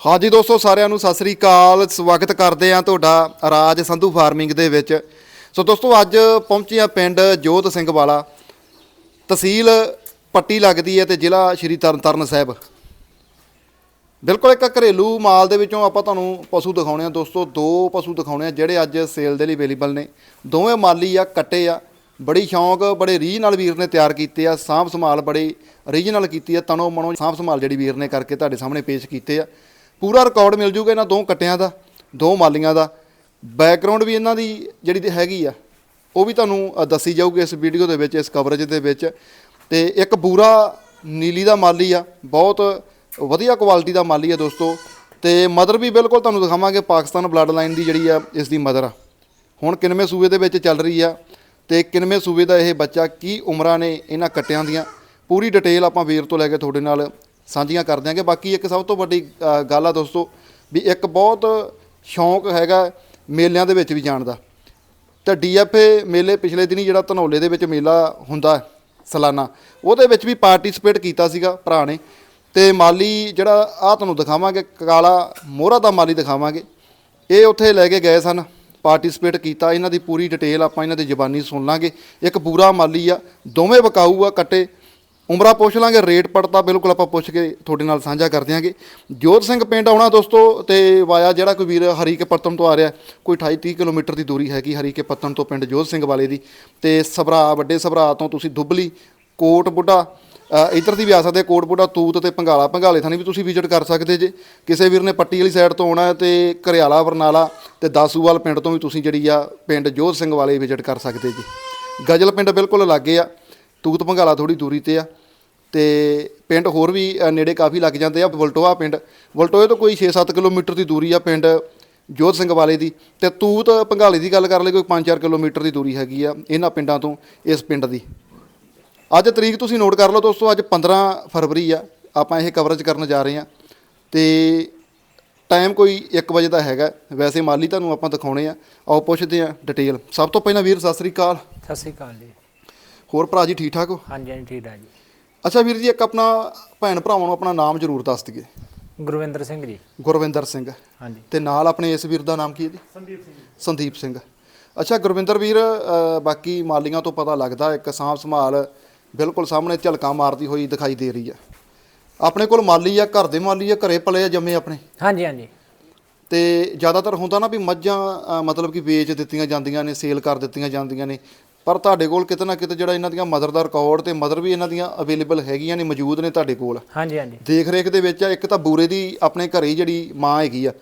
ਹਾਂਜੀ ਦੋਸਤੋ, ਸਾਰਿਆਂ ਨੂੰ ਸਤਿ ਸ੍ਰੀ ਅਕਾਲ। ਸਵਾਗਤ ਕਰਦੇ ਆ ਤੁਹਾਡਾ ਰਾਜ ਸੰਧੂ ਫਾਰਮਿੰਗ ਦੇ ਵਿੱਚ। ਸੋ ਦੋਸਤੋ, ਅੱਜ ਪਹੁੰਚੇ ਆ ਪਿੰਡ ਜੋਤ ਸਿੰਘ ਵਾਲਾ। ਤਹਿਸੀਲ ਪੱਟੀ ਲੱਗਦੀ ਹੈ ਤੇ ਜ਼ਿਲ੍ਹਾ ਸ਼੍ਰੀ ਤਰਨਤਾਰਨ ਸਾਹਿਬ। ਬਿਲਕੁਲ ਇੱਕ ਘਰੇਲੂ ਮਾਲ ਦੇ ਵਿੱਚੋਂ ਆਪਾਂ ਤੁਹਾਨੂੰ ਪਸ਼ੂ ਦਿਖਾਉਣੇ ਆ ਦੋਸਤੋ, ਦੋ ਪਸ਼ੂ ਦਿਖਾਉਣੇ ਆ ਜਿਹੜੇ ਅੱਜ ਸੇਲ ਦੇ ਲਈ ਅਵੇਲੇਬਲ ਨੇ। ਦੋਵੇਂ ਮਾਲੀ ਆ, ਕੱਟੇ ਆ। ਬੜੀ ਸ਼ੌਂਕ, ਬੜੇ ਰੀਝ ਨਾਲ ਵੀਰ ਨੇ ਤਿਆਰ ਕੀਤੇ ਆ। ਸਾਂਭ ਸੰਭਾਲ ਬੜੀ ਰੀਝ ਨਾਲ ਕੀਤੀ ਆ। ਤਨੋ ਮਨੋ ਸਾਂਭ ਸੰਭਾਲ ਜਿਹੜੀ ਵੀਰ ਨੇ ਕਰਕੇ ਤੁਹਾਡੇ ਸਾਹਮਣੇ ਪੇਸ਼ ਕੀਤੇ ਆ। ਪੂਰਾ ਰਿਕਾਰਡ ਮਿਲ ਜੂਗਾ ਇਹਨਾਂ ਦੋ ਕੱਟਿਆਂ ਦਾ, ਦੋ ਮਾਲੀਆਂ ਦਾ। ਬੈਕਗ੍ਰਾਉਂਡ ਵੀ ਇਹਨਾਂ ਦੀ ਜਿਹੜੀ ਹੈਗੀ ਆ, ਉਹ ਵੀ ਤੁਹਾਨੂੰ ਦੱਸੀ ਜਾਊਗੀ ਇਸ ਵੀਡੀਓ ਦੇ ਵਿੱਚ, ਇਸ ਕਵਰੇਜ ਦੇ ਵਿੱਚ। ਤੇ ਇੱਕ ਬੂਰਾ ਨੀਲੀ ਦਾ ਮਾਲੀ ਆ, ਬਹੁਤ ਵਧੀਆ ਕੁਆਲਿਟੀ ਦਾ ਮਾਲੀ ਆ ਦੋਸਤੋ। ਤੇ ਮਦਰ ਵੀ ਬਿਲਕੁਲ ਤੁਹਾਨੂੰ ਦਿਖਾਵਾਂਗੇ ਪਾਕਿਸਤਾਨ ਬਲੱਡ ਲਾਈਨ ਦੀ ਜਿਹੜੀ ਆ, ਇਸ ਦੀ ਮਦਰ ਆ। ਹੁਣ ਕਿਨਵੇਂ ਸੂਬੇ ਦੇ ਵਿੱਚ ਚੱਲ ਰਹੀ ਆ, ਤੇ ਕਿਨਵੇਂ ਸੂਬੇ ਦਾ ਇਹ ਬੱਚਾ ਕੀ ਉਮਰਾਂ ਨੇ ਇਹਨਾਂ ਕੱਟਿਆਂ ਦੀਆਂ। ਪੂਰੀ ਡਿਟੇਲ ਆਪਾਂ ਵੀਰ ਤੋਂ ਲੈ ਕੇ ਤੁਹਾਡੇ ਨਾਲ ਸਾਂਝੀਆਂ ਕਰ ਦਿਆਂਗੇ। ਬਾਕੀ ਇੱਕ ਸਭ ਤੋਂ ਵੱਡੀ ਗੱਲ ਆ ਦੋਸਤੋ ਵੀ ਇੱਕ ਬਹੁਤ ਸ਼ੌਂਕ ਹੈਗਾ ਮੇਲਿਆਂ ਦੇ ਵਿੱਚ ਵੀ ਜਾਣ ਦਾ। ਤੇ ਡੀਐਫਏ ਮੇਲੇ ਪਿਛਲੇ ਦਿਨੀ ਜਿਹੜਾ ਧਨੌਲੇ ਦੇ ਵਿੱਚ ਮੇਲਾ ਹੁੰਦਾ ਹੈ, ਸਾਲਾਨਾ, ਉਹਦੇ ਵਿੱਚ ਵੀ ਪਾਰਟਿਸਿਪੇਟ ਕੀਤਾ ਸੀਗਾ ਭਰਾ ਨੇ। ਤੇ ਮਾਲੀ ਜਿਹੜਾ ਆ ਤੁਹਾਨੂੰ ਦਿਖਾਵਾਂਗੇ, ਕਾਲਾ ਮੋਹਰਾ ਦਾ ਮਾਲੀ ਦਿਖਾਵਾਂਗੇ। ਇਹ ਉੱਥੇ ਲੈ ਕੇ ਗਏ ਸਨ, ਪਾਰਟਿਸਿਪੇਟ ਕੀਤਾ। ਇਹਨਾਂ ਦੀ ਪੂਰੀ ਡਿਟੇਲ ਆਪਾਂ ਇਹਨਾਂ ਦੀ ਜ਼ਬਾਨੀ ਸੁਣ ਲਾਂਗੇ। ਇੱਕ ਪੂਰਾ ਮਾਲੀ ਆ, ਦੋਵੇਂ ਬਕਾਊ ਆ, ਕੱਟੇ। ਉਮਰਾ ਪੁੱਛ ਲਾਂਗੇ ਰੇਟ ਪੜਤਾ ਬਿਲਕੁਲ ਆਪਾਂ ਪੁੱਛ ਕੇ ਤੁਹਾਡੇ ਨਾਲ ਸਾਂਝਾ ਕਰ ਦਿਆਂਗੇ ਜੋਤ ਸਿੰਘ ਪਿੰਡ ਆਉਣਾ ਦੋਸਤੋ ਤੇ ਵਾਇਆ ਜਿਹੜਾ ਕੋਈ ਵੀਰ ਹਰੀਕੇ ਪੱਤਨ ਤੋਂ ਆ ਰਿਹਾ ਕੋਈ 28 30 ਕਿਲੋਮੀਟਰ ਦੀ ਦੂਰੀ ਹੈਗੀ ਹਰੀਕੇ ਪੱਤਨ ਤੋਂ ਪਿੰਡ ਜੋਤ ਸਿੰਘ ਵਾਲੇ ਦੀ। ਤੇ ਸਭਰਾ ਵੱਡੇ ਸਭਰਾ ਤੋਂ ਤੁਸੀਂ ਦੁੱਬਲੀ ਕੋਟ ਬੁੱਢਾ ਅ, ਇੱਧਰ ਦੀ ਵੀ ਆ ਸਕਦੇ ਕੋਟ ਬੁੱਢਾ ਤੂਤ ਤੇ ਪੰਗਾਲਾ। ਪੰਗਾਲੇ ਥਾਣੀ ਵੀ ਤੁਸੀਂ ਵਿਜ਼ਿਟ ਕਰ ਸਕਦੇ ਜੇ। ਕਿਸੇ ਵੀਰ ਨੇ ਪੱਟੀ ਵਾਲੀ ਸਾਈਡ ਤੋਂ ਆਉਣਾ ਹੈ ਤੇ ਘਰਿਆਲਾ ਬਰਨਾਲਾ ਤੇ ਦਾਸੂਵਾਲ ਪਿੰਡ ਤੋਂ ਵੀ ਤੁਸੀਂ ਜਿਹੜੀ ਆ ਪਿੰਡ ਜੋਤ ਸਿੰਘ ਵਾਲੇ ਵਿਜ਼ਿਟ ਕਰ ਸਕਦੇ ਜੀ। ਗਜਲ ਪਿੰਡ ਬਿਲਕੁਲ ਲਾਗੇ ਆ। ਤੂਤ ਭੰਗਾਲਾ ਥੋੜੀ ਦੂਰੀ ਤੇ ਆ ਤੇ ਪਿੰਡ ਹੋਰ ਵੀ ਨੇੜੇ ਕਾਫੀ ਲੱਗ ਜਾਂਦੇ ਆ, ਵਲਟੋਆ ਪਿੰਡ। ਵਲਟੋਏ ਤੋਂ ਕੋਈ 6-7 ਕਿਲੋਮੀਟਰ ਦੀ ਦੂਰੀ ਆ ਪਿੰਡ ਜੋਤ ਸਿੰਘ ਵਾਲੇ ਦੀ ਤੇ ਤੂਤ ਭੰਗਾਲੇ ਦੀ ਗੱਲ ਕਰ ਲਈ, ਕੋਈ 5-4 ਕਿਲੋਮੀਟਰ ਦੀ ਦੂਰੀ ਹੈਗੀ ਆ ਇਹਨਾਂ ਪਿੰਡਾਂ ਤੋਂ, ਇਸ ਪਿੰਡ ਦੀ। ਅੱਜ ਤਰੀਕ ਤੁਸੀਂ ਨੋਟ ਕਰ ਲਓ ਦੋਸਤੋ, ਅੱਜ 15 ਫਰਵਰੀ ਆ, ਆਪਾਂ ਇਹ ਕਵਰੇਜ ਕਰਨ ਜਾ ਰਹੇ ਆ। ਤੇ ਟਾਈਮ ਕੋਈ 1 ਵਜੇ ਦਾ ਹੈਗਾ, ਵੈਸੇ ਮਾਲੀ ਤੁਹਾਨੂੰ ਆਪਾਂ ਦਿਖਾਉਣੇ ਆ। ਆਓ ਪੁੱਛਦੇ ਆ ਡਿਟੇਲ ਸਭ ਤੋਂ ਪਹਿਲਾਂ ਵੀਰ, ਸਤਿ ਸ੍ਰੀ ਅਕਾਲ। ਸਤਿ ਸ਼੍ਰੀ ਅਕਾਲ ਜੀ। ਹੋਰ ਭਰਾ ਜੀ ਠੀਕ ਠਾਕ ਹੋ? ਹਾਂਜੀ ਹਾਂਜੀ ਠੀਕ ਹੈ ਜੀ। ਅੱਛਾ ਵੀਰ ਜੀ ਇੱਕ ਆਪਣਾ ਭੈਣ ਭਰਾਵਾਂ ਨੂੰ ਆਪਣਾ ਨਾਮ ਜ਼ਰੂਰ ਦੱਸ ਦਈਏ। ਗੁਰਵਿੰਦਰ ਸਿੰਘ ਜੀ। ਗੁਰਵਿੰਦਰ ਸਿੰਘ। ਹਾਂਜੀ। ਤੇ ਨਾਲ ਆਪਣੇ ਇਸ ਵੀਰ ਦਾ ਨਾਮ ਕੀ ਹੈ ਜੀ? ਸੰਦੀਪ ਸਿੰਘ। ਸੰਦੀਪ ਸਿੰਘ। ਅੱਛਾ ਗੁਰਵਿੰਦਰ ਵੀਰ ਅ, ਬਾਕੀ ਮਾਲੀਆਂ ਤੋਂ ਪਤਾ ਲੱਗਦਾ ਇੱਕ ਸਾਂਭ ਸੰਭਾਲ ਬਿਲਕੁਲ ਸਾਹਮਣੇ ਝਲਕਾਂ ਮਾਰਦੀ ਹੋਈ ਦਿਖਾਈ ਦੇ ਰਹੀ ਆ। ਆਪਣੇ ਕੋਲ ਮਾਲੀ ਆ ਘਰ ਦੇ ਮਾਲੀ ਆ ਘਰੇ ਪਲੇ ਆ ਜੰਮੇ ਆਪਣੇ? ਹਾਂਜੀ ਹਾਂਜੀ। ਤੇ ਜ਼ਿਆਦਾਤਰ ਹੁੰਦਾ ਨਾ ਵੀ ਮੱਝਾਂ ਅ, ਮਤਲਬ ਕਿ ਵੇਚ ਦਿੱਤੀਆਂ ਜਾਂਦੀਆਂ ਨੇ ਸੇਲ ਕਰ ਦਿੱਤੀਆਂ ਜਾਂਦੀਆਂ ਨੇ। ਪਰ ਤੁਹਾਡੇ ਕੋਲ ਕਿਤੇ ਨਾ ਕਿਤੇ ਜਿਹੜਾ ਇਹਨਾਂ ਦੀਆਂ ਮਦਰ ਦਾ ਰਿਕਾਰਡ ਤੇ ਮਦਰ ਵੀ ਇਹਨਾਂ ਦੀਆਂ ਅਵੇਲੇਬਲ ਹੈਗੀਆਂ ਨੇ ਮੌਜੂਦ ਨੇ ਤੁਹਾਡੇ ਕੋਲ। ਹਾਂਜੀ ਹਾਂਜੀ। ਦੇਖ ਰੇਖ ਦੇ ਵਿੱਚ ਆ, ਇੱਕ ਤਾਂ ਬੂਰੇ ਦੀ ਆਪਣੇ ਘਰੇ ਹੀ ਜਿਹੜੀ ਮਾਂ ਹੈਗੀ ਆ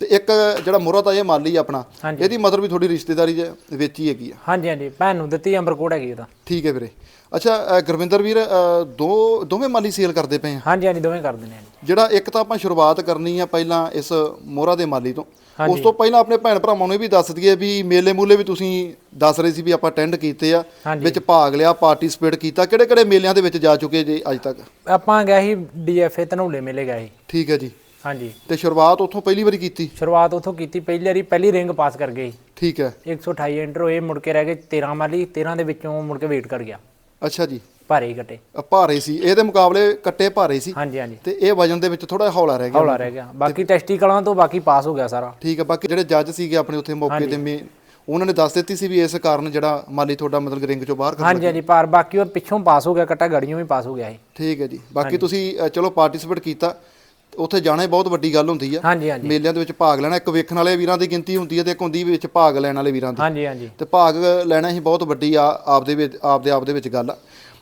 ਤੇ ਇੱਕ ਜਿਹੜਾ ਮੁਹਰਾ ਤਾਂ ਇਹ ਮਾਲੀ ਆਪਣਾ ਹਾਂਜੀ। ਇਹਦੀ ਮਦਰ ਵੀ ਥੋੜੀ ਰਿਸ਼ਤੇਦਾਰੀ ਦੇ ਵਿੱਚ ਹੀ ਹੈਗੀ ਆ। ਹਾਂਜੀ ਹਾਂਜੀ। ਭੈਣ ਨੂੰ ਦਿੱਤੀ ਅੰਬਰਕੋਟ ਹੈਗੀ ਉਹਦਾ ਠੀਕ ਹੈ ਵੀਰੇ। ਅੱਛਾ ਅ, ਗੁਰਵਿੰਦਰ ਵੀਰ ਅ, ਦੋ ਦੋਵੇਂ ਮਾਲੀ ਸੇਲ ਕਰਦੇ ਪਏ ਆ? ਹਾਂਜੀ ਹਾਂਜੀ ਦੋਵੇਂ ਕਰ ਦਿੰਦੇ ਆ ਜੀ ਜਿਹੜਾ ਇੱਕ ਤਾਂ ਆਪਾਂ ਸ਼ੁਰੂਆਤ ਕਰਨੀ ਆ ਪਹਿਲਾਂ ਇਸ ਮੋਹਰਾ ਦੇ ਮਾਲੀ ਤੋਂ ਉਸ ਤੋਂ ਪਹਿਲਾਂ ਆਪਣੇ ਭੈਣ ਭਰਾਵਾਂ ਨੂੰ ਇਹ ਵੀ ਦੱਸ ਦਈਏ ਵੀ ਮੇਲੇ ਮੂਲੇ ਵੀ ਤੁਸੀਂ ਦੱਸ ਰਹੇ ਸੀ ਵੀ ਆਪਾਂ ਅਟੈਂਡ ਕੀਤੇ ਆ। ਵਿੱਚ ਭਾਗ ਲਿਆ ਪਾਰਟਿਸਿਪੇਟ ਕੀਤਾ। ਕਿਹੜੇ ਕਿਹੜੇ ਮੇਲਿਆਂ ਦੇ ਵਿੱਚ ਜਾ ਚੁੱਕੇ ਜੇ ਅੱਜ ਤੱਕ? ਆਪਾਂ ਗਏ ਸੀ ਡੀਐਫਏ ਧਨੌਲੇ ਮੇਲੇ ਗਏ ਸੀ। ਠੀਕ ਹੈ ਜੀ। ਹਾਂਜੀ। ਤੇ ਸ਼ੁਰੂਆਤ ਉੱਥੋਂ ਪਹਿਲੀ ਵਾਰੀ ਕੀਤੀ? ਸ਼ੁਰੂਆਤ ਉਥੋਂ ਕੀਤੀ ਪਹਿਲੀ ਵਾਰੀ ਪਹਿਲੀ ਰਿੰਗ ਪਾਸ ਕਰ ਗਏ। ਠੀਕ ਹੈ। 128 ਐਂਟਰ ਹੋਏ ਮੁੜ ਕੇ ਰਹਿ ਗਏ 13 ਮਾਲੀ 13 ਦੇ ਵਿੱਚੋਂ ਮੁੜ ਕੇ ਵੇਟ ਕਰ ਗਿਆ। ਅੱਛਾ ਜੀ। ਭਾਰੇ ਕੱਟੇ। ਅ, ਭਾਰੇ ਸੀ। ਇਹਦੇ ਮੁਕਾਬਲੇ ਕੱਟੇ ਭਾਰੇ ਸੀ। ਹਾਂਜੀ ਹਾਂਜੀ। ਤੇ ਇਹ ਵਜਨ ਦੇ ਵਿੱਚ ਥੋੜਾ ਹੌਲਾ ਰਹਿ ਗਿਆ। ਹੌਲਾ ਰਹਿ ਗਿਆ। ਬਾਕੀ ਟੈਸਟੀਕਲਾਂ ਤੋਂ ਬਾਕੀ ਪਾਸ ਹੋ ਗਿਆ ਸਾਰਾ। ਠੀਕ ਹੈ ਬਾਕੀ ਜਿਹੜੇ ਜੱਜ ਸੀਗੇ ਆਪਣੇ ਉੱਥੇ ਮੌਕੇ ਤੇ ਮੇ ਉਹਨਾਂ ਨੇ ਦੱਸ ਦਿੱਤੀ ਸੀ ਵੀ ਇਸ ਕਾਰਨ ਜਿਹੜਾ ਮਾਲੀ ਤੁਹਾਡਾ ਮਤਲਬ ਰਿੰਗ ਚੋਂ ਬਾਹਰ ਕਰ ਹਾਂਜੀ ਹਾਂਜੀ ਪਰ ਬਾਕੀ ਉਹ ਪਿੱਛੋਂ ਪਾਸ ਹੋ ਗਿਆ ਕੱਟਾ ਗੜੀਆਂ ਵੀ ਪਾਸ ਹੋ ਗਿਆ ਸੀ ਠੀਕ ਹੈ ਜੀ। ਬਾਕੀ ਤੁਸੀਂ ਅ, ਚਲੋ ਪਾਰਟਿਸਿਪੇਟ ਕੀਤਾ। ਉੱਥੇ ਜਾਣਾ ਹੀ ਬਹੁਤ ਵੱਡੀ ਗੱਲ ਹੁੰਦੀ ਆ। ਹਾਂਜੀ ਹਾਂਜੀ। ਮੇਲਿਆਂ ਦੇ ਵਿੱਚ ਭਾਗ ਲੈਣਾ। ਇੱਕ ਵੇਖਣ ਵਾਲੇ ਵੀਰਾਂ ਦੀ ਗਿਣਤੀ ਹੁੰਦੀ ਹੈ ਤੇ ਇੱਕ ਹੁੰਦੀ ਵਿੱਚ ਭਾਗ ਲੈਣ ਵਾਲੇ ਵੀਰਾਂ ਦੀ। ਹਾਂਜੀ ਹਾਂਜੀ। ਤੇ ਭਾਗ ਲੈਣਾ ਹੀ ਬਹੁਤ ਵੱਡੀ ਆ ਆਪਦੇ ਵਿੱਚ ਆਪਦੇ ਆਪ ਦੇ ਵਿੱਚ ਗੱਲ ਆ।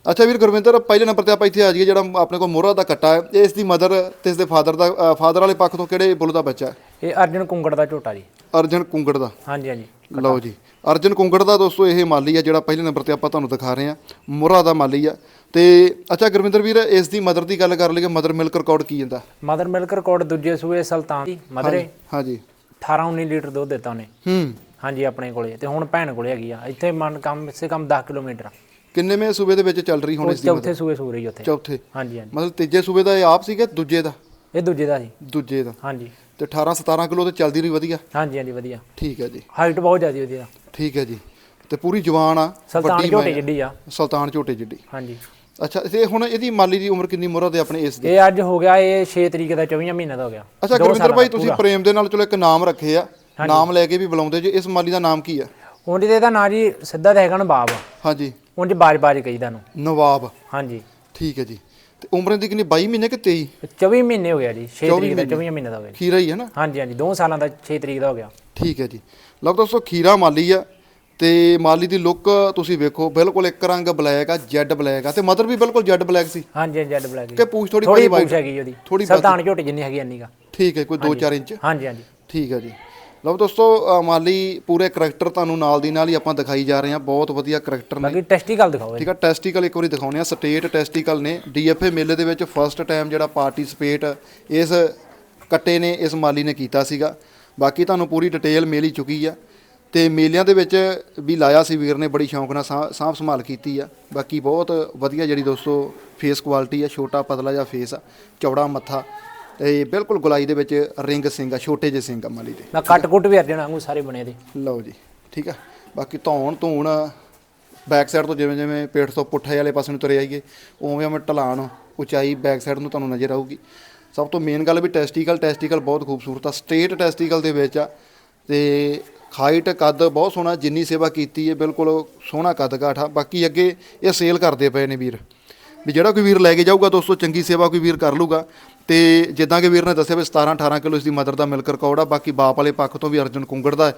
ਅੱਛਾ ਵੀਰ ਗੁਰਵਿੰਦਰ ਪਹਿਲੇ ਨੰਬਰ ਤੇ ਆਪਾਂ ਇੱਥੇ ਆ ਜਾਈਏ ਜਿਹੜਾ ਆਪਣੇ ਕੋਲ ਮੋਹਰਾ ਦਾ ਕੱਟਾ ਹੈ। ਇਹ ਇਸ ਦੀ ਮਦਰ ਤੇ ਇਸ ਦੇ ਫਾਦਰ ਦਾ ਫਾਦਰ ਵਾਲੇ ਪੱਖ ਤੋਂ ਕਿਹੜੇ ਬੁੱਲ ਦਾ ਬੱਚਾ ਹੈ? ਇਹ ਅਰਜਨ ਕੁੰਗੜ ਦਾ ਝੋਟਾ ਜੀ। ਅਰਜਨ ਕੁੰਗੜ ਦਾ? ਹਾਂਜੀ ਹਾਂਜੀ। ਲਓ ਜੀ। ਅਰਜਨ ਕੁੰਗੜ ਦਾ ਦੋਸਤੋ ਇਹ ਮਾਲੀ ਆ ਜਿਹੜਾ ਪਹਿਲੇ ਨੰਬਰ ਤੇ ਆਪਾਂ ਤੁਹਾਨੂੰ ਦਿਖਾ ਰਹੇ ਆ ਮੋਹਰਾ ਦਾ ਮਾਲੀ ਆ ਤੇ ਅੱਛਾ ਗੁਰਵਿੰਦਰ ਵੀਰ ਇਸ ਦੀ ਮਦਰ ਦੀ ਗੱਲ ਕਰ ਲਈਏ ਮਦਰ ਮਿਲਕ ਰਿਕਾਰਡ ਕੀ ਜਾਂਦਾ ਮਦਰ ਮਿਲਕ ਰਿਕਾਰਡ ਦੂਜੇ ਸੂਏ ਸੁਲਤਾਨ ਦੀ ਮਦਰੇ। ਹਾਂਜੀ 18 19 ਲੀਟਰ ਦੁੱਧ ਦਿੱਤਾ ਉਹਨੇ। ਹੂੰ। ਹਾਂਜੀ ਆਪਣੇ ਕੋਲੇ। ਤੇ ਹੁਣ ਭੈਣ ਕੋਲੇ ਹੈਗੀ ਆ। ਇੱਥੇ ਮਨ ਕਮ ਸੇ ਕਮ 10 ਕਿਲੋਮੀਟਰ। ਕਿੰਨੇਵੇਂ ਸੂਬੇ ਦੇ ਵਿੱਚ ਚੱਲ ਰਹੀ ਹੁਣ ਉਹ ਇਸ ਦੀ ਚੌਥੇ ਸੂਏ ਸੂ ਰਹੀ ਉੱਥੇ। ਚੌਥੇ। ਹਾਂਜੀ ਹਾਂਜੀ। ਮਤਲਬ ਤੀਜੇ ਸੂਬੇ ਦਾ ਇਹ ਆਪ ਸੀਗਾ ਦੂਜੇ ਦਾ? ਇਹ ਦੂਜੇ ਦਾ ਸੀ। ਦੂਜੇ ਦਾ। ਹਾਂਜੀ। ਤੇ 18 17 ਕਿਲੋ ਤੇ ਚੱਲਦੀ ਰਹੀ ਵਧੀਆ? ਹਾਂਜੀ ਹਾਂਜੀ ਵਧੀਆ। ਠੀਕ ਹੈ ਜੀ। ਹਾਈਟ ਬਹੁਤ ਜ਼ਿਆਦੀ ਉਹਦੀ ਦਾ ਠੀਕ ਹੈ ਜੀ। ਤੇ ਪੂਰੀ ਜਵਾਨ ਆ ਸੁਲਤਾਨ ਝੋਟੇ ਜਿੱਡੀ ਆ। ਸੁਲਤਾਨ ਝੋਟੇ ਜਿੱਡੀ। ਹਾਂਜੀ। ਅੱਛਾ ਤੇ ਹੁਣ ਇਹਦੀ ਮਾਲੀ ਦੀ ਉਮਰ ਕਿੰਨੀ ਮੁਹਰਾ ਤੇ ਆਪਣੇ ਇਸ ਦੀ? ਇਹ ਅੱਜ ਹੋ ਗਿਆ ਇਹ 6 ਤਰੀਕ ਦਾ 24 ਮਹੀਨੇ ਦਾ ਹੋ ਗਿਆ। ਅੱਛਾ ਦੋ ਗੁਰਵਿੰਦਰ ਭਾਈ ਦਾ ਤੁਸੀਂ ਪੂਰਾ। ਪ੍ਰੇਮ ਦੇ ਨਾਲ ਚਲੋ ਇੱਕ ਨਾਮ ਰੱਖੇ ਆ। ਨਾਮ ਲੈ ਕੇ ਵੀ ਬੁਲਾਉਂਦੇ ਜੇ ਇਸ ਮਾਲੀ ਦਾ ਨਾਮ ਕੀ ਆ? ਉਂਝ ਤੇ ਇਹਦਾ ਨਾਂ ਜੀ ਸਿੱਧਾ ਤਾਂ ਹੈਗਾ ਨਵਾਬ ਹਾਂਜੀ। ਉਂਝ ਬਾਜ ਬਾਜ ਕਹੀਦਾ ਨੂੰ ਨਵਾਬ। ਹਾਂਜੀ। ਠੀਕ ਹੈ ਜੀ। ਤੇ ਉਮਰ ਦੀ ਕਿੰਨੀ? 22 ਮਹੀਨੇ ਕਿ 23 24 ਮਹੀਨੇ ਹੋ ਗਿਆ ਜੀ। 6 24 ਤਰੀਕ ਦਾ 24 ਮਹੀਨੇ ਦਾ ਹੋ ਗਿਆ ਜੀ। ਖੀਰਾ ਹੀ ਹੈ ਨਾ? ਹਾਂਜੀ ਹਾਂਜੀ। 2 ਸਾਲਾਂ ਦਾ 6 ਤਰੀਕ ਦਾ ਹੋ ਗਿਆ। ਠੀਕ ਹੈ ਜੀ। ਲਓ ਦੋਸਤੋ ਖੀਰਾ ਮਾਲੀ ਆ। ਤੇ ਮਾਲੀ ਦੀ ਲੁੱਕ ਤੁਸੀਂ ਵੇਖੋ। ਬਿਲਕੁਲ ਇੱਕ ਰੰਗ ਬਲੈਕ ਆ ਜੈਡ ਬਲੈਕ ਆ। ਤੇ ਮਦਰ ਵੀ ਬਿਲਕੁਲ ਜੈਡ ਬਲੈਕ ਸੀ? ਹਾਂਜੀ ਜੈਡ ਬਲੈਕ ਕਿ ਪੂਛ ਥੋੜੀ ਥੋੜੀ ਪੂਛ ਹੈਗੀ ਉਹਦੀ। ਥੋੜੀ ਸਰਦਾਨ ਝੋਟੀ ਜਿੰਨੀ ਹੈਗੀ ਇੰਨੀ ਕਾ। ਠੀਕ ਹੈ ਕੋਈ 2-4 ਇੰਚ। ਹਾਂਜੀ ਹਾਂਜੀ। ਠੀਕ ਹੈ ਜੀ। ਲਓ ਦੋਸਤੋ ਮਾਲੀ ਪੂਰੇ ਕਰੈਕਟਰ ਤੁਹਾਨੂੰ ਨਾਲ ਦੀ ਨਾਲ ਹੀ ਆਪਾਂ ਦਿਖਾਈ ਜਾ ਰਹੇ ਹਾਂ। ਬਹੁਤ ਵਧੀਆ ਕਰੈਕਟਰ ਨੇ। ਬਾਕੀ ਟੈਸਟੀਕਲ ਦਿਖਾਓ ਠੀਕ ਆ ਟੈਸਟੀਕਲ ਇੱਕ ਵਾਰੀ ਦਿਖਾਉਣੇ ਆ ਸਟੇਟ ਟੈਸਟੀਕਲ ਨੇ। ਡੀਐਫਏ ਮੇਲੇ ਦੇ ਵਿੱਚ ਫਸਟ ਟਾਈਮ ਜਿਹੜਾ ਪਾਰਟਿਸਿਪੇਟ ਇਸ ਕੱਟੇ ਨੇ ਇਸ ਮਾਲੀ ਨੇ ਕੀਤਾ ਸੀਗਾ। ਬਾਕੀ ਤੁਹਾਨੂੰ ਪੂਰੀ ਡਿਟੇਲ ਮਿਲ ਹੀ ਚੁੱਕੀ ਆ। ਤੇ ਮੇਲਿਆਂ ਦੇ ਵਿੱਚ ਵੀ ਲਾਇਆ ਸੀ ਵੀਰ ਨੇ ਬੜੀ ਸ਼ੌਂਕ ਨਾਲ ਸਾਂਭ ਸੰਭਾਲ ਕੀਤੀ ਆ। ਬਾਕੀ ਬਹੁਤ ਵਧੀਆ ਜਿਹੜੀ ਦੋਸਤੋ ਫੇਸ ਕੁਆਲਿਟੀ ਆ ਛੋਟਾ ਪਤਲਾ ਜਿਹਾ ਫੇਸ ਆ ਚੌੜਾ ਮੱਥਾ। ਤੇ ਬਿਲਕੁਲ ਗੁਲਾਈ ਦੇ ਵਿੱਚ ਰਿੰਗ ਸਿੰਘ ਆ ਛੋਟੇ ਜਿਹੇ ਸਿੰਘ ਆ ਮਾਲੀ ਦੇ। ਨਾ ਕੱਟ ਕੁੱਟ ਵੀ ਅਰਜਨ ਵਾਂਗੂ ਸਾਰੇ ਬਣੇ ਦੇ। ਲਓ ਜੀ ਠੀਕ ਆ। ਬਾਕੀ ਧੌਣ ਧੂਣ ਬੈਕ ਸਾਈਡ ਤੋਂ ਜਿਵੇਂ ਜਿਵੇਂ ਪੇਟ ਤੋਂ ਪੁੱਠੇ ਵਾਲੇ ਪਾਸੇ ਨੂੰ ਤੁਰੇ ਆਈਏ ਉਵੇਂ ਉਵੇਂ ਢਲਾਣ ਉਚਾਈ ਬੈਕ ਸਾਈਡ ਨੂੰ ਤੁਹਾਨੂੰ ਨਜ਼ਰ ਆਊਗੀ। ਸਭ ਤੋਂ ਮੇਨ ਗੱਲ ਵੀ ਟੈਸਟੀਕਲ ਟੈਸਟੀਕਲ ਬਹੁਤ ਖੂਬਸੂਰਤ ਆ। ਸਟੇਟ ਟੈਸਟੀਕਲ ਦੇ ਵਿੱਚ ਆ ਤੇ ਹਾਈਟ ਕੱਦ ਬਹੁਤ ਸੋਹਣਾ ਜਿੰਨੀ ਸੇਵਾ ਕੀਤੀ ਹੈ ਬਿਲਕੁਲ ਸੋਹਣਾ ਕੱਦ ਕਾਠ ਬਾਕੀ ਅੱਗੇ ਇਹ ਸੇਲ ਕਰਦੇ ਪਏ ਨੇ ਵੀਰ। ਵੀ ਜਿਹੜਾ ਕੋਈ ਵੀਰ ਲੈ ਕੇ ਜਾਊਗਾ ਦੋਸਤੋ ਚੰਗੀ ਸੇਵਾ ਕੋਈ ਵੀਰ ਕਰ ਲੂਗਾ ਤੇ ਜਿੱਦਾਂ ਕਿ ਵੀਰ ਨੇ ਦੱਸਿਆ ਵੀ 17 18 ਕਿਲੋ ਇਸ ਦੀ ਮਦਰ ਦਾ ਮਿਲਕ ਰਿਕਾਰਡ ਆ ਬਾਕੀ ਬਾਪ ਵਾਲੇ ਪੱਖ ਤੋਂ ਵੀ ਅਰਜਨ ਕੁੰਗੜ ਦਾ।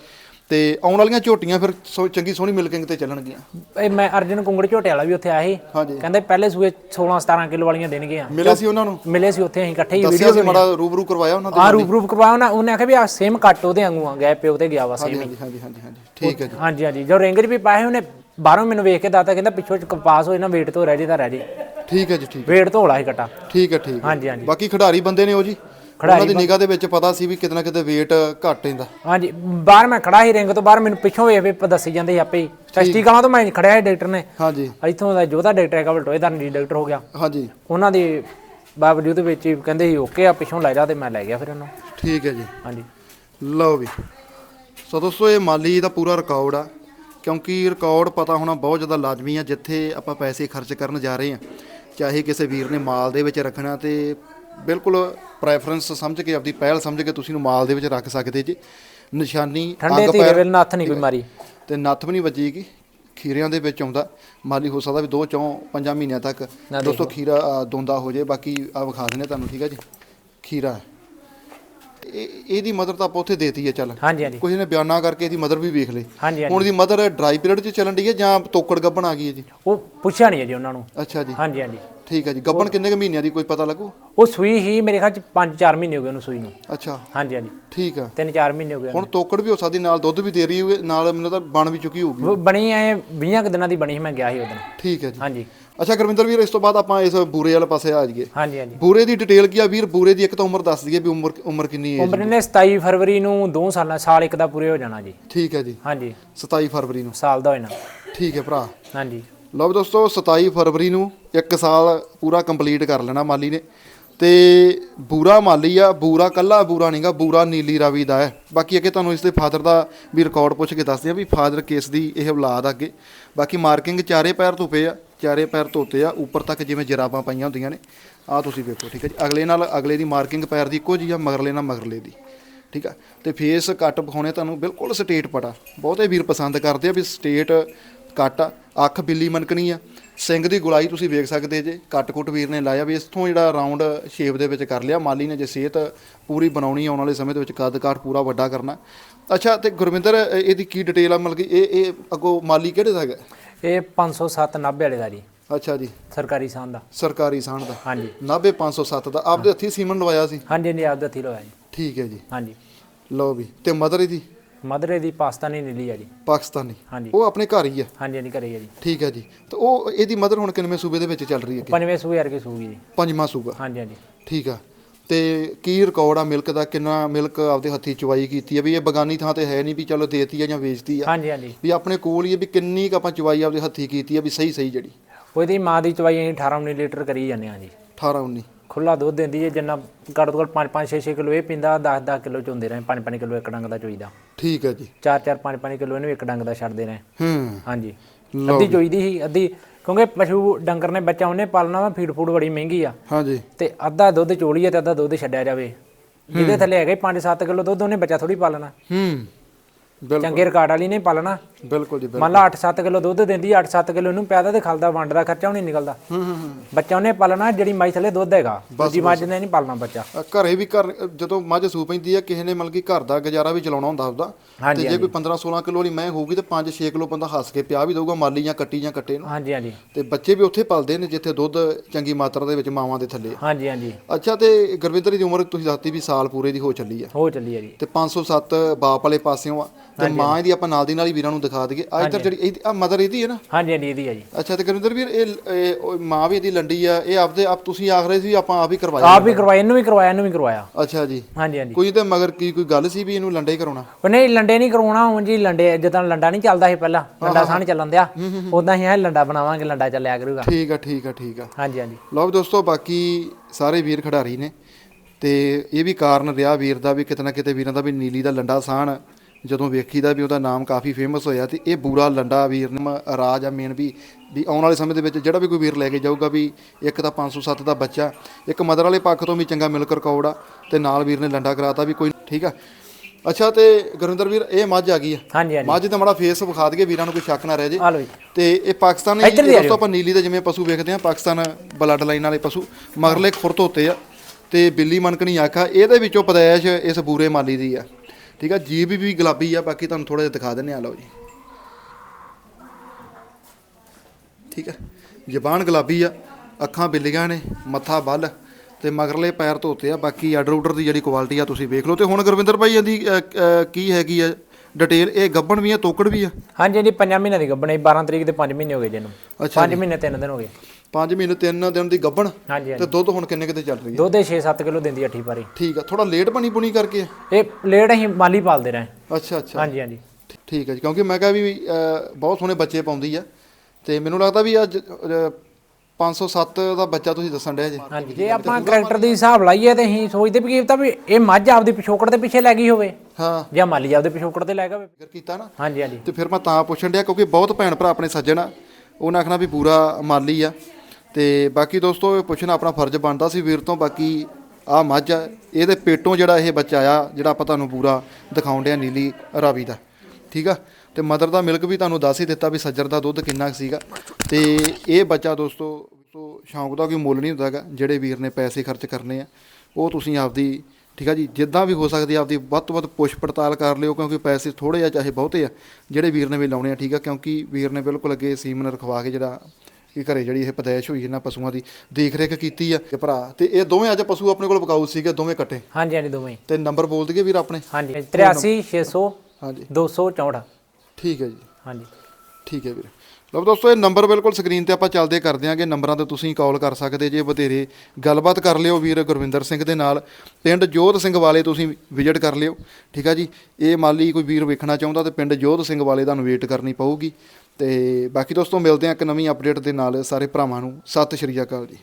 ਤੇ ਆਉਣ ਵਾਲੀਆਂ ਝੋਟੀਆਂ ਫਿਰ ਸੋ ਚੰਗੀ ਸੋਹਣੀ ਮਿਲਕਿੰਗ ਤੇ ਚੱਲਣਗੀਆਂ। ਇਹ ਮੈਂ ਅਰਜਨ ਕੁੰਗੜ ਝੋਟੇ ਵਾਲਾ ਵੀ ਉੱਥੇ ਆਇਆ ਸੀ। ਹਾਂਜੀ। ਕਹਿੰਦੇ ਪਹਿਲੇ ਸੂਏ 16 17 ਕਿਲੋ ਵਾਲੀਆਂ ਦੇਣਗੇ ਆ ਮਿਲੇ ਸੀ ਉਹਨਾਂ ਨੂੰ? ਮਿਲੇ ਸੀ ਉੱਥੇ ਅਸੀਂ ਇਕੱਠੇ ਹੀ ਦੱਸਿਆ ਵੀਡੀਓ ਸੀ ਮਾੜਾ ਰੂਬਰੂ ਕਰਵਾਇਆ ਉਹਨਾਂ ਦੇ ਆ ਰੂਪ ਰੂਪ ਕਰਵਾਇਆ ਉਹਨਾਂ ਉਹਨੇ ਆਖਿਆ ਵੀ ਆ ਸੇਮ ਕੱਟ ਉਹਦੇ ਵਾਂਗੂ ਆ ਗੈਪ ਪਿਓ ਤੇ ਗਿਆ ਵਾ ਸੇਮ ਹਾਂਜੀ ਹਾਂਜੀ ਹਾਂਜੀ ਹਾਂਜੀ। ਠੀਕ ਹੈ ਜੀ। ਹਾਂਜੀ ਹਾਂਜੀ। ਜੋ ਰਿੰਗ 'ਚ ਵੀ ਪਾਏ ਉਹਨੇ ਬਾਹਰੋਂ ਮੈਨੂੰ ਵੇਖ ਕੇ ਦੱਸਤਾ ਕਹਿੰਦਾ ਪਿੱਛੋਂ ਚ ਪਾਸ ਹੋਏ ਨਾ ਵੇਟ ਤੋਂ ਰਹਿ ਜੇ ਤਾਂ ਰਹਿ ਜੇ। ਠੀਕ ਹੈ ਜੀ ਠੀਕ ਵੇਟ ਤੋਂ ਹੋਲਾ ਸੀ ਕੱਟਾ ਠੀਕ ਹੈ ਠੀਕ ਹੈ। ਹਾਂਜੀ ਹਾਂਜੀ। ਬਾਕੀ ਖਿਡਾਰੀ ਬੰਦੇ ਨੇ ਉਹ ਜੀ। ਉਹਨਾਂ ਦੀ ਨਿਗਾਹ ਦੇ ਵਿੱਚ ਪਤਾ ਸੀ ਵੀ ਕਿਤੇ ਨਾ ਕਿਤੇ weight ਘੱਟ ਜਾਂਦਾ ਹਾਂਜੀ ਬਾਹਰ ਮੈਂ ਖੜਾ ਸੀ ਰਿੰਗ ਤੋਂ ਬਾਹਰ ਮੈਨੂੰ ਪਿੱਛੋਂ ਵੇਖ ਵੇ ਦੱਸੀ ਜਾਂਦੇ ਸੀ ਆਪੇ ਹੀ। ਟੈਸਟੀਕਲਾਂ ਤੋਂ ਮੈਂ ਖੜਿਆ ਸੀ ਡਾਕਟਰ ਨੇ। ਹਾਂਜੀ। ਇੱਥੋਂ ਦਾ ਜੋਧਾ ਡਾਕਟਰ ਹੈਗਾ ਬਲਟੋਏ ਦਾ ਨੀ ਡਾਕਟਰ ਹੋ ਗਿਆ। ਹਾਂਜੀ। ਉਹਨਾਂ ਦੇ ਬਾਵਜੂਦ ਵਿੱਚ ਹੀ ਕਹਿੰਦੇ ਸੀ ਓਕੇ ਆ ਪਿੱਛੋਂ ਲੈ ਜਾ ਤੇ ਮੈਂ ਲੈ ਗਿਆ ਫਿਰ ਉਹਨੂੰ। ਠੀਕ ਹੈ ਜੀ। ਹਾਂਜੀ। ਲਓ ਵੀ। ਸੋ ਦੋਸਤੋ ਇਹ ਮਾਲੀ ਦਾ ਪੂਰਾ ਰਿਕਾਰਡ ਆ। ਕਿਉਂਕਿ ਰਿਕਾਰਡ ਪਤਾ ਹੋਣਾ ਬਹੁਤ ਜ਼ਿਆਦਾ ਲਾਜ਼ਮੀ ਆ ਜਿੱਥੇ ਆਪਾਂ ਪੈਸੇ ਖਰਚ ਕਰਨ ਜਾ ਰਹੇ ਆ। ਚਾਹੇ ਕਿਸੇ ਵੀਰ ਨੇ ਮਾਲ ਦੇ ਵਿੱਚ ਰੱਖਣਾ ਤੇ ਬਿਲਕੁਲ ਪ੍ਰੈਫਰੈਂਸ ਸਮਝ ਕੇ ਆਪਦੀ ਪਹਿਲ ਸਮਝ ਕੇ ਤੁਸੀਂ ਨੂੰ ਮਾਲ ਦੇ ਵਿੱਚ ਰੱਖ ਸਕਦੇ ਜੀ। ਨਿਸ਼ਾਨੀ ਠੰਡੇ ਧੀਰੇ ਵੇਲੇ ਨੱਥ ਨਹੀਂ ਕੋਈ ਮਾਰੀ। ਤੇ ਨੱਥ ਵੀ ਨਹੀਂ ਵੱਜੇਗੀ ਖੀਰਿਆਂ ਦੇ ਵਿੱਚ ਆਉਂਦਾ। ਮਾਲੀ ਹੋ ਸਕਦਾ ਵੀ 2 ਚੋਂ 5 ਮਹੀਨਿਆਂ ਤੱਕ ਦੋਸਤੋ ਖੀਰਾ ਦੋਂਦਾ ਹੋ ਜੇ ਬਾਕੀ ਆ ਵਿਖਾ ਦਿੰਦੇ ਤੁਹਾਨੂੰ ਠੀਕ ਹੈ ਜੀ? ਖੀਰਾ। ਇਹ- ਇਹਦੀ ਮਦਰ ਤਾਂ ਆਪਾਂ ਉੱਥੇ ਦੇਤੀ ਹੈ ਚੱਲ। ਹਾਂਜੀ ਹਾਂਜੀ। ਕੁਝ ਨੇ ਬਿਆਨਾ ਕਰਕੇ ਇਹਦੀ ਮਦਰ ਵੀ ਵੇਖ ਲਈ ਹਾਂਜੀ ਹਾਂਜੀ। ਹੁਣ ਦੀ ਮਦਰ ਡਰਾਈ ਪੀਰੀਅਡ 'ਚ ਚੱਲਣ ਦੀ ਹੈ ਜਾਂ ਤੋਕੜ ਗੱਭਣ ਆ ਗਈ ਹੈ ਜੀ? ਉਹ ਪੁੱਛਿਆ ਨਹੀਂ ਹੈ ਜੀ ਉਹਨਾਂ ਨੂੰ। ਅੱਛਾ ਜੀ। ਹਾਂਜੀ ਹਾਂਜੀ। ਠੀਕ ਹੈ ਜੀ। ਗੱਭਣ ਕਿੰਨੇ ਕੁ ਮਹੀਨਿਆਂ ਦੀ ਕੋਈ ਪਤਾ ਲੱਗੂ? ਉਹ ਸੂਈ ਹੀ ਮੇਰੇ ਖਿਆਲ ਚ 5-4 ਮਹੀਨੇ ਹੋ ਗਏ ਉਹਨੂੰ ਸੂਈ ਨੂੰ। ਅੱਛਾ। ਹਾਂਜੀ ਹਾਂਜੀ। ਠੀਕ ਆ। 3-4 ਮਹੀਨੇ ਹੋ ਗਏ ਹੁਣ ਤੋਕੜ ਵੀ ਹੋ ਸਕਦੀ ਨਾਲ ਦੁੱਧ ਵੀ ਦੇ ਰਹੀ ਹੋਵੇ ਨਾਲ ਮੈਨੂੰ ਤਾਂ ਬਣ ਵੀ ਚੁੱਕੀ ਹੋਊਗੀ। ਉਹ ਬਣੀ ਐ 20 ਕੁ ਦਿਨਾਂ ਦੀ ਬਣੀ ਸੀ ਮੈਂ ਗਿਆ ਸੀ ਉਦੋਂ ਠੀਕ ਹੈ ਜੀ। ਹਾਂਜੀ। ਅੱਛਾ ਗੁਰਵਿੰਦਰ ਵੀਰ ਇਸ ਤੋਂ ਬਾਅਦ ਆਪਾਂ ਇਸ ਬੂਰੇ ਵਾਲੇ ਪਾਸੇ ਆ ਜਾਈਏ। ਹਾਂਜੀ ਹਾਂਜੀ। ਬੂਰੇ ਦੀ ਡਿਟੇਲ ਕੀ ਆ ਵੀਰ? ਬੂਰੇ ਦੀ ਇੱਕ ਤਾਂ ਉਮਰ ਦੱਸ ਦਈਏ ਵੀ ਉਮਰ ਉਮਰ ਕਿੰਨੀ ਹੈ ਉਮਰ ਨੇ 27 ਫਰਵਰੀ ਨੂੰ 2 ਸਾਲਾਂ ਸਾਲ ਇੱਕ ਦਾ ਪੂਰੇ ਹੋ ਜਾਣਾ ਜੀ। ਠੀਕ ਹੈ ਜੀ। ਹਾਂਜੀ। 27 ਫਰਵਰੀ ਨੂੰ। ਸਾਲ ਦਾ ਹੋਣਾ ਠੀਕ ਹੈ ਭਰਾ। ਹਾਂਜੀ। ਲਓ ਦੋਸਤੋ 27 ਫਰਵਰੀ ਨੂੰ ਇੱਕ ਸਾਲ ਪੂਰਾ ਕੰਪਲੀਟ ਕਰ ਲੈਣਾ ਮਾਲੀ ਨੇ। ਤੇ ਬੂਰਾ ਮਾਲੀ ਆ, ਬੂਰਾ ਕੱਲਾ, ਬੂਰਾ ਨਹੀਂਗਾ ਬੂਰਾ ਨੀਲੀ ਰਾਵੀ ਦਾ ਹੈ। ਬਾਕੀ ਅੱਗੇ ਤੁਹਾਨੂੰ ਇਸ ਦੇ ਫਾਦਰ ਦਾ ਵੀ ਰਿਕਾਰਡ ਪੁੱਛ ਕੇ ਦੱਸਦੇ ਆ ਵੀ ਫਾਦਰ ਕਿਸ ਦੀ ਇਹ ਔਲਾਦ ਅੱਗੇ। ਬਾਕੀ ਮਾਰਕਿੰਗ ਚਾਰੇ ਪੈਰ ਧੋਪੇ ਆ, ਚਾਰੇ ਪੈਰ ਧੋਤੇ ਆ, ਉੱਪਰ ਤੱਕ ਜਿਵੇਂ ਜਰਾਬਾਂ ਪਾਈਆਂ ਹੁੰਦੀਆਂ ਨੇ। ਆ ਤੁਸੀਂ ਵੇਖੋ, ਠੀਕ ਹੈ ਜੀ। ਅਗਲੇ ਨਾਲ ਅਗਲੇ ਦੀ ਮਾਰਕਿੰਗ ਪੈਰ ਦੀ ਇੱਕੋ ਜਿਹੀ ਆ, ਮਗਰਲੇ ਨਾਲ ਮਗਰਲੇ ਦੀ, ਠੀਕ ਆ। ਤੇ ਫੇਸ ਕੱਟ ਵਿਖਾਉਣੇ ਤੁਹਾਨੂੰ ਬਿਲਕੁਲ ਸਟੇਟ ਪਟਾ। ਬਹੁਤੇ ਵੀਰ ਪਸੰਦ ਕਰਦੇ ਆ ਵੀ ਸਟੇਟ ਕੱਟ ਆ ਅੱਖ ਬਿੱਲੀ ਮਨਕਣੀ ਆ। ਸਿੰਘ ਦੀ ਗੁਲਾਈ ਤੁਸੀਂ ਵੇਖ ਸਕਦੇ ਜੇ ਕੱਟ-ਕੁੱਟ ਵੀਰ ਨੇ ਲਾਇਆ ਵੀ ਇਸਥੋਂ ਜਿਹੜਾ ਰਾਉਂਡ ਸ਼ੇਪ ਦੇ ਵਿੱਚ ਕਰ ਲਿਆ। ਮਾਲੀ ਨੇ ਜੇ ਸਿਹਤ ਪੂਰੀ ਬਣਾਉਣੀ ਆਉਣ ਵਾਲੇ ਸਮੇਂ ਦੇ ਵਿੱਚ ਕੱਦ ਕਾਠ ਪੂਰਾ ਵੱਡਾ ਕਰਨਾ। ਅੱਛਾ ਤੇ ਗੁਰਵਿੰਦਰ ਇਹ- ਇਹਦੀ ਕੀ ਡਿਟੇਲ ਆ? ਮਤਲਬ ਕਿ ਇਹ ਇਹ ਅੱਗੋਂ ਮਾਲੀ ਕਿਹੜੇ ਦਾ ਹੈਗਾ? ਇਹ 507 90 ਵਾਲੇ ਦਾ ਜੀ। ਅੱਛਾ ਜੀ। ਸਰਕਾਰੀ ਸਾਂ ਦਾ। ਸਰਕਾਰੀ ਸਾਂਢ ਦਾ। ਹਾਂਜੀ। 90 507 ਦਾ। ਆਪਦੇ ਹੱਥੀ ਸੀਮਨ ਲਵਾਇਆ ਸੀ? ਹਾਂਜੀ ਹਾਂਜੀ ਆਪਦਾ ਥੀ ਲਵਾਇਆ ਜੀ। ਠੀਕ ਹੈ ਜੀ। ਹਾਂਜੀ। ਲਓ ਵੀ। ਤੇ ਮਦਰ ਇਹਦੀ? ਮਦਰੇ ਦੀ ਪਾਕਿਸਤਾਨੀ ਨੀਲੀ ਆ ਜੀ। ਪਾਕਿਸਤਾਨੀ? ਹਾਂਜੀ। ਉਹ ਆਪਣੇ ਘਰ ਹੀ ਆ? ਹਾਂਜੀ ਹਾਂਜੀ ਘਰੇ ਹੀ ਆ ਜੀ। ਠੀਕ ਹੈ ਜੀ। ਤੇ ਉਹ ਇਹਦੀ ਮਦਰ ਹੁਣ ਕਿੰਨਵੇਂ ਸੂਬੇ ਦੇ ਵਿੱਚ ਚੱਲ ਰਹੀ ਹੈ ਪੰਜਵੇਂ ਸੂਏ ਵਰਗੀ ਸੂਗੀ ਜੀ। ਪੰਜਵਾਂ ਸੂਬਾ? ਹਾਂਜੀ ਹਾਂਜੀ। ਠੀਕ ਆ। ਤੇ ਕੀ ਰਿਕਾਰਡ ਆ ਮਿਲਕ ਦਾ? ਕਿੰਨਾ ਮਿਲਕ ਆਪਦੇ ਹੱਥੀ ਚਵਾਈ ਕੀਤੀ ਆ ਵੀ ਇਹ ਬਗਾਨੀ ਥਾਂ ਤੇ ਹੈ ਨਹੀਂ ਵੀ ਚਲੋ ਦੇਤੀ ਆ ਜਾਂ ਵੇਚਤੀ ਆ? ਹਾਂਜੀ ਹਾਂਜੀ। ਵੀ ਆਪਣੇ ਕੋਲ ਹੀ ਆ ਵੀ ਕਿੰਨੀ ਕ ਆਪਾਂ ਚਵਾਈ ਆਪਦੇ ਹੱਥੀ ਕੀਤੀ ਆ ਵੀ ਸਹੀ ਸਹੀ ਜਿਹੜੀ? ਉਹਦੀ ਮਾਂ ਦੀ ਚਵਾਈ ਅਸੀਂ 18 19 ਲੀਟਰ ਕਰੀ ਜਾਂਦੇ ਆ ਜੀ। 18 19 ਖੁੱਲਾ ਦੁੱਧ ਦਿੰਦੀ ਹੈ ਜਿੰਨਾ ਘੱਟ ਤੋਂ ਘੱਟ 5 5 6 6 ਕਿਲੋ ਇਹ ਪੀਂਦਾ 10 10 ਕਿਲੋ ਚੋਂਦੇ ਰਹੇ 5 5 ਕਿਲੋ ਇੱਕ ਡੰਗ ਦਾ ਚੋਈਦਾ। ਠੀਕ ਹੈ ਜੀ। 4 4 5 5 ਕਿਲੋ ਇਹਨੂੰ ਇੱਕ ਡੰਗ ਦਾ ਛੱਡਦੇ ਰਹੇ। ਹੂੰ। ਹਾਂਜੀ। ਅੱਧੀ ਚੋਈਦੀ ਸੀ ਅੱਧੀ ਕਿਉਂਕਿ ਪਸ਼ੂ ਡੰਗਰ ਨੇ ਬੱਚਾ ਉਹਨੇ ਪਾਲਣਾ ਵਾ ਫੀਡ ਫੂਡ ਬੜੀ ਮਹਿੰਗੀ ਆ। ਹਾਂਜੀ। ਤੇ ਅੱਧਾ ਦੁੱਧ ਚੋਲੀਏ ਤੇ ਅੱਧਾ ਦੁੱਧ ਛੱਡਿਆ ਜਾਵੇ। ਜਿਹਦੇ ਥੱਲੇ ਹੈਗੇ 5-7 ਕਿਲੋ ਦੁੱਧ ਉਹਨੇ ਬੱਚਾ ਥੋੜੀ ਪਾਲਣਾ। ਹੂੰ। ਚੰਗੇ ਰਿਕਾਰਡ ਵਾਲੀ ਨੇ ਪਾਲਣਾ। ਬਿਲਕੁਲ ਜੀ ਬਿਲਕੁਲ। ਮੰਨ ਲਾ 8-7 ਕਿਲੋ ਦੁੱਧ ਦਿੰਦੀ 8-7 ਕਿਲੋ ਇਹਨੂੰ ਪਿਆਦਾ ਤੇ ਖਲਦਾ ਵੰਡ ਦਾ ਖਰਚਾ ਨਹੀਂ ਨਿਕਲਦਾ। ਹੂੰ ਹੂੰ ਹੂੰ। ਬੱਚਾ ਉਹਨੇ ਪਾਲਣਾ ਜਿਹੜੀ ਮਾਈ ਥੱਲੇ ਦੁੱਧ ਹੈਗਾ ਦੂਜੀ ਮੱਝ ਨੇ ਨਹੀਂ ਪਾਲਣਾ ਬੱਚਾ। ਘਰੇ ਵੀ ਘਰ ਜਦੋਂ ਮੱਝ ਸੂ ਪੈਂਦੀ ਆ ਕਿਸੇ ਨੇ ਮਤਲਬ ਕਿ ਘਰ ਦਾ ਗੁਜ਼ਾਰਾ ਵੀ ਚਲਾਉਣਾ ਹੁੰਦਾ ਉਹਦਾ ਤੇ ਜੇ ਕੋਈ 15 16 ਕਿਲੋ ਵਾਲੀ ਮੈਂ ਹੋਊਗੀ ਤੇ 5 6 ਕਿਲੋ ਬੰਦਾ ਹੱਸ ਕੇ ਪਿਆ ਵੀ ਦਊਗਾ ਮਾਲੀ ਜਾਂ ਕੱਟੀ ਜਾਂ ਕੱਟੇ ਨੂੰ। ਹਾਂਜੀ ਹਾਂਜੀ। ਤੇ ਬੱਚੇ ਵੀ ਉੱਥੇ ਪਲਦੇ ਨੇ ਜਿੱਥੇ ਦੁੱਧ ਚੰਗੀ ਮਾਤਰਾ ਦੇ ਵਿੱਚ ਮਾਵਾਂ ਦੇ ਥੱਲੇ। ਆ। ਹਾਂਜੀ ਹਾਂਜੀ। ਅੱਛਾ ਤੇ ਗੁਰਵਿੰਦਰ ਦੀ ਉਮਰ ਤੁਸੀਂ ਦੱਸਤੀ ਵੀ ਸਾਲ ਪੂਰੇ ਦੀ ਹੋ ਚੱਲੀ ਆ। ਹੋ ਚੱਲੀ ਹੈ ਜੀ। ਤੇ 507 ਬਾਪ ਵਾਲੇ ਪਾਸਿਓਂ ਆ। ਤੇ ਮਾਂ ਇਹਦੀ ਆਪਾਂ ਨਾਲ ਦੀ ਨਾਲ ਹੀ ਵੀਰਾਂ ਨੂੰ ਦਿਖਾ ਦਈਏ। ਆ ਇੱਧਰ ਜਿਹੜੀ ਆ ਮਦਰ ਇਹਦੀ ਹੈ ਨਾ? ਹਾਂਜੀ ਹਾਂਜੀ ਇਹਦੀ ਹੈ ਜੀ। ਅੱਛਾ ਤੇ ਗੁਰਵਿੰਦਰ ਵੀਰ ਇਹ ਮਾਂ ਵੀ ਇਹਦੀ ਲੰਡੀ ਆ। ਇਹ ਆਪਦੇ ਆਪ ਤੁਸੀਂ ਆਖ ਰਹੇ ਸੀ ਆਪਾਂ ਆਪ ਹੀ ਕਰਵਾਇਆ ਆਪ ਵੀ ਕਰਵਾਇਆ ਇਹਨੂੰ ਵੀ ਕਰਵਾਇਆ ਇਹਨੂੰ ਵੀ ਕਰਵਾਇਆ। ਅੱਛਾ ਜੀ। ਹਾਂਜੀ ਹਾਂਜੀ। ਕੋਈ ਤੇ ਮਗਰ ਕੀ ਕੋਈ ਗੱਲ ਸੀ ਵੀ ਇਹਨੂੰ ਲੰਡੇ ਕਰਾਉਣਾ? ਨਹੀਂ ਲੰਡੇ ਨਹੀਂ ਕਰਵਾਉਣਾ ਉਂਝ ਹੀ ਲੰਡੇ ਜਦੋਂ ਲੰਡਾ ਨਹੀਂ ਚੱਲਦਾ ਸੀ ਪਹਿਲਾਂ ਲੰਡਾ ਨਹੀਂ ਚੱਲਣ ਦਿਆ। ਉਦਾਂ ਹੀ ਇਹ ਲੰਡਾ ਬਣਾਵਾਂਗੇ ਲੰਡਾ ਚੱਲਿਆ ਕਰੂਗਾ। ਠੀਕ ਆ ਠੀਕ ਆ ਠੀਕ ਆ। ਹਾਂਜੀ ਹਾਂਜੀ। ਲਓ ਦੋਸਤੋ ਬਾਕੀ ਸਾਰੇ ਵੀਰ ਖਿਡਾਰੀ ਨੇ। ਤੇ ਇਹ ਵੀ ਕਾਰਨ ਰਿਹਾ ਵੀਰ ਦਾ ਵੀ ਕਿਤੇ ਨਾ ਕਿਤੇ ਵੀਰਾਂ ਦਾ ਵੀ ਨੀਲੀ ਦਾ ਲੰਡਾ ਸਾਨ ਜਦੋਂ ਵੇਖੀਦਾ ਵੀ ਉਹਦਾ ਨਾਮ ਕਾਫੀ ਫੇਮਸ ਹੋਇਆ ਤੇ ਇਹ ਬੂਰਾ ਲੰਡਾ ਵੀਰ ਨੇ ਰਾਜ ਆ ਮੇਨ ਵੀ ਵੀ ਆਉਣ ਵਾਲੇ ਸਮੇਂ ਦੇ ਵਿੱਚ ਜਿਹੜਾ ਵੀ ਕੋਈ ਵੀਰ ਲੈ ਕੇ ਜਾਊਗਾ ਵੀ ਇੱਕ ਤਾਂ 507 ਦਾ ਬੱਚਾ ਇੱਕ ਮਦਰ ਵਾਲੇ ਪੱਖ ਤੋਂ ਵੀ ਚੰਗਾ ਮਿਲਕ ਰਿਕਾਰਡ ਆ ਤੇ ਨਾਲ ਵੀਰ ਨੇ ਲੰਡਾ ਕਰਾਤਾ ਵੀ ਕੋਈ ਠੀਕ ਆ। ਅੱਛਾ ਤੇ ਗੁਰਿੰਦਰ ਵੀਰ ਇਹ ਮੱਝ ਆ ਗਈ ਆ? ਹਾਂਜੀ ਹਾਂਜੀ। ਮੱਝ ਦਾ ਮਾੜਾ ਫੇਸ ਵਿਖਾ ਦਈਏ ਵੀਰਾਂ ਨੂੰ ਕੋਈ ਸ਼ੱਕ ਨਾ ਰਹਿ ਜੇ। ਆ ਜੀ। ਤੇ ਇਹ ਪਾਕਿਸਤਾਨੀ ਦੋਸਤੋ ਆਪਾਂ ਨੀਲੀ ਦੇ ਜਿਵੇਂ ਪਸ਼ੂ ਵੇਖਦੇ ਆ ਪਾਕਿਸਤਾਨ ਬਲੱਡ ਲਾਈਨ ਵਾਲੇ ਪਸ਼ੂ ਮਗਰਲੇ ਖੁਰਤ ਹੋਤੇ ਆ ਤੇ ਬਿੱਲੀ ਮਨਕਣੀ ਆਖਾ ਇਹਦੇ ਵਿੱਚੋਂ ਪਦੈਸ਼ ਇਸ ਬੂਰੇ ਮਾਲੀ ਦੀ ਆ। ਠੀਕ ਆ ਜੀਬ ਵੀ ਗੁਲਾਬੀ ਆ, ਬਾਕੀ ਤੁਹਾਨੂੰ ਥੋੜਾ ਜਿਹਾ ਦਿਖਾ ਦਿੰਨੇ ਆ ਲਓ ਜੀ। ਠੀਕ ਆ, ਜ਼ਬਾਨ ਗੁਲਾਬੀ ਆ, ਅੱਖਾਂ ਬਿੱਲੀਆਂ ਨੇ, ਮੱਥਾ ਬੱਲ ਤੇ ਮਗਰਲੇ ਪੈਰ ਧੋਤੇ ਆ, ਬਾਕੀ ਆਰਡਰ ਆਰਡਰ ਦੀ ਜਿਹੜੀ ਕੁਆਲਿਟੀ ਆ, ਤੁਸੀਂ ਵੇਖ ਲਓ। ਤੇ ਹੁਣ ਗੁਰਵਿੰਦਰ ਭਾਈ, ਇਹਦੀ ਕੀ ਹੈਗੀ ਆ? ਡਿਟੇਲ ਇਹ ਗੱਬਣ ਵੀ ਆ ਤੋਕੜ ਵੀ ਆ? ਹਾਂਜੀ ਹਾਂਜੀ ਪੰਜਾਂ ਮਹੀਨਿਆਂ ਦੀ ਗੱਬਣੇ 12 ਤਰੀਕ ਦੇ 5 ਮਹੀਨੇ ਹੋ ਗਏ ਜਿਹਨੂੰ ਅੱਛਾ 5 ਮਹੀਨੇ 3 ਦਿਨ ਹੋ ਗਏ। 5 ਮਹੀਨੇ 3 ਦਿਨ ਦੀ ਗੱਬਣ? ਹਾਂਜੀ ਤੇ ਦੁੱਧ ਹੁਣ ਕਿੰਨੇ ਕਿਤੇ ਚੱਲ ਰਹੀ ਹੈ? ਦੁੱਧ 6-7 ਕਿਲੋ ਦਿੰਦੀ ਅੱਠੀ ਪਾਰੀ ਠੀਕ ਆ ਥੋੜਾ ਲੇਟ ਬਣੀ ਬੁਣੀ ਕਰਕੇ? ਇਹ ਲੇਟ ਅਸੀਂ ਮਾਲੀ ਪਾਲਦੇ ਰਹੇ। ਅੱਛਾ ਅੱਛਾ। ਹਾਂਜੀ ਹਾਂਜੀ। ਠੀਕ ਹੈ ਜੀ ਕਿਉਂਕਿ ਮੈਂ ਕਿਹਾ ਵੀ ਬਹੁਤ ਸੋਹਣੇ ਬੱਚੇ ਪਾਉਂਦੀ ਆ। ਤੇ ਮੈਨੂੰ ਲੱਗਦਾ ਵੀ ਅੱਜ 507 ਦਾ ਬੱਚਾ ਤੁਸੀਂ ਦੱਸਣ ਡਿਆ ਜੀ। ਹਾਂਜੀ ਜੇ ਆਪਾਂ ਕਰੈਕਟਰ ਦੀ ਹਿਸਾਬ ਲਾਈਏ ਤੇ ਅਸੀਂ ਸੋਚਦੇ ਵੀ ਤਾਂ ਵੀ ਇਹ ਮੱਝ ਆਪਦੀ ਪਿਛੋਕੜ ਦੇ ਪਿੱਛੇ ਲੈ ਗਈ ਹੋਵੇ। ਹਾਂ। ਜਾਂ ਮਾਲੀ ਆਪਦੇ ਪਿਛੋਕੜ ਤੇ ਲੈ ਗਿਆ ਹੋਵੇ। ਫਿਕਰ ਕੀਤਾ ਨਾ। ਹਾਂਜੀ ਹਾਂਜੀ। ਤੇ ਫਿਰ ਮੈਂ ਤਾਂ ਪੁੱਛਣ ਡਿਆ ਕਿਉਂਕਿ ਬਹੁਤ ਭੈਣ ਭਰਾ ਆਪਣੇ ਸੱਜਣ ਆ ਉਹਨਾਂ ਆਖਣਾ ਵੀ ਪੂਰਾ ਮਾਲੀ ਆ। ਤੇ ਬਾਕੀ ਦੋਸਤੋ ਇਹ ਪੁੱਛਣਾ ਆਪਣਾ ਫਰਜ਼ ਬਣਦਾ ਸੀ ਵੀਰ ਤੋਂ ਬਾਕੀ ਆ ਮੱਝ ਆ ਇਹਦੇ ਪੇਟੋਂ ਜਿਹੜਾ ਇਹ ਬੱਚਾ ਆ ਜਿਹੜਾ ਆਪਾਂ ਤੁਹਾਨੂੰ ਪੂਰਾ ਦਿਖਾਉਣ ਡਿਆ ਨੀਲੀ ਰਾਵੀ ਦਾ। ਠੀਕ ਆ? ਤੇ ਮਦਰ ਦਾ ਮਿਲਕ ਵੀ ਤੁਹਾਨੂੰ ਦੱਸ ਹੀ ਦਿੱਤਾ ਵੀ ਸੱਜਰ ਦਾ ਦੁੱਧ ਕਿੰਨਾ ਸੀਗਾ। ਤੇ ਇਹ ਬੱਚਾ ਦੋਸਤੋ ਤੋਂ ਸ਼ੌਂਕ ਦਾ ਕੋਈ ਮੁੱਲ ਨਹੀਂ ਹੁੰਦਾ ਹੈਗਾ ਜਿਹੜੇ ਵੀਰ ਨੇ ਪੈਸੇ ਖਰਚ ਕਰਨੇ ਆ ਉਹ ਤੁਸੀਂ ਆਪਦੀ ਠੀਕ ਆ ਜੀ ਜਿੱਦਾਂ ਵੀ ਹੋ ਸਕਦੀ ਆਪਦੀ ਵੱਧ ਤੋਂ ਵੱਧ ਪੁੱਛ ਪੜਤਾਲ ਕਰ ਲਿਓ ਕਿਉਂਕਿ ਪੈਸੇ ਥੋੜੇ ਆ ਚਾਹੇ ਬਹੁਤੇ ਆ ਜਿਹੜੇ ਵੀਰ ਨੇ ਵੀ ਲਾਉਣੇ ਆ ਠੀਕ ਆ ਕਿਉਂਕਿ ਵੀਰ ਨੇ ਬਿਲਕੁਲ ਅੱਗੇ ਸੀਮਨ ਰਖਵਾ ਕੇ ਜਿਹੜਾ ਕਿ ਘਰੇ ਜਿਹੜੀ ਇਹ ਪਦੈਸ਼ ਹੋਈ ਇਹਨਾਂ ਪਸ਼ੂਆਂ ਦੀ ਦੇਖ ਰੇਖ ਕੀਤੀ ਆ ਤੇ ਭਰਾ ਤੇ ਇਹ ਦੋਵੇਂ ਅੱਜ ਪਸ਼ੂ ਆਪਣੇ ਕੋਲ ਬਕਾਊ ਸੀਗੇ ਦੋਵੇਂ ਕੱਟੇ ਹਾਂਜੀ ਹਾਂਜੀ ਦੋਵੇਂ। ਤੇ ਨੰਬਰ ਬੋਲ ਦਈਏ ਵੀਰ ਆਪਣੇ? ਹਾਂਜੀ 83 600 ਹਾਂਜੀ। 264 ਠੀਕ ਹੈ ਜੀ। ਹਾਂਜੀ। ਠੀਕ ਹੈ ਵੀਰ। ਲਓ ਦੋਸਤੋ ਇਹ ਨੰਬਰ ਬਿਲਕੁਲ ਸਕਰੀਨ ਤੇ ਆਪਾਂ ਚੱਲਦੇ ਕਰ ਦਿਆਂਗੇ ਨੰਬਰਾਂ ਤੇ ਤੁਸੀਂ ਕਾਲ ਕਰ ਸਕਦੇ ਜੇ ਵਧੇਰੇ ਗੱਲਬਾਤ ਕਰ ਲਿਓ ਵੀਰ ਗੁਰਵਿੰਦਰ ਸਿੰਘ ਦੇ ਨਾਲ। ਪਿੰਡ ਜੋਧ ਸਿੰਘ ਵਾਲੇ ਤੁਸੀਂ ਵਿਜ਼ਿਟ ਕਰ ਲਿਓ। ਠੀਕ ਆ ਜੀ। ਇਹ ਮਾਲੀ ਕੋਈ ਵੀਰ ਵੇਖਣਾ ਚਾਹੁੰਦਾ ਤੇ ਪਿੰਡ ਜੋਧ ਸਿੰਘ ਵਾਲੇ ਤੁਹਾਨੂੰ ਵੇਟ ਕਰਨੀ ਪਊਗੀ। ਤੇ ਬਾਕੀ ਦੋਸਤੋ ਮਿਲਦੇ ਹਾਂ ਇੱਕ ਨਵੀਂ ਅਪਡੇਟ ਦੇ ਨਾਲ ਸਾਰੇ ਭਰਾਵਾਂ ਨੂੰ। ਸਤਿ ਸ਼੍ਰੀ ਅਕਾਲ ਜੀ।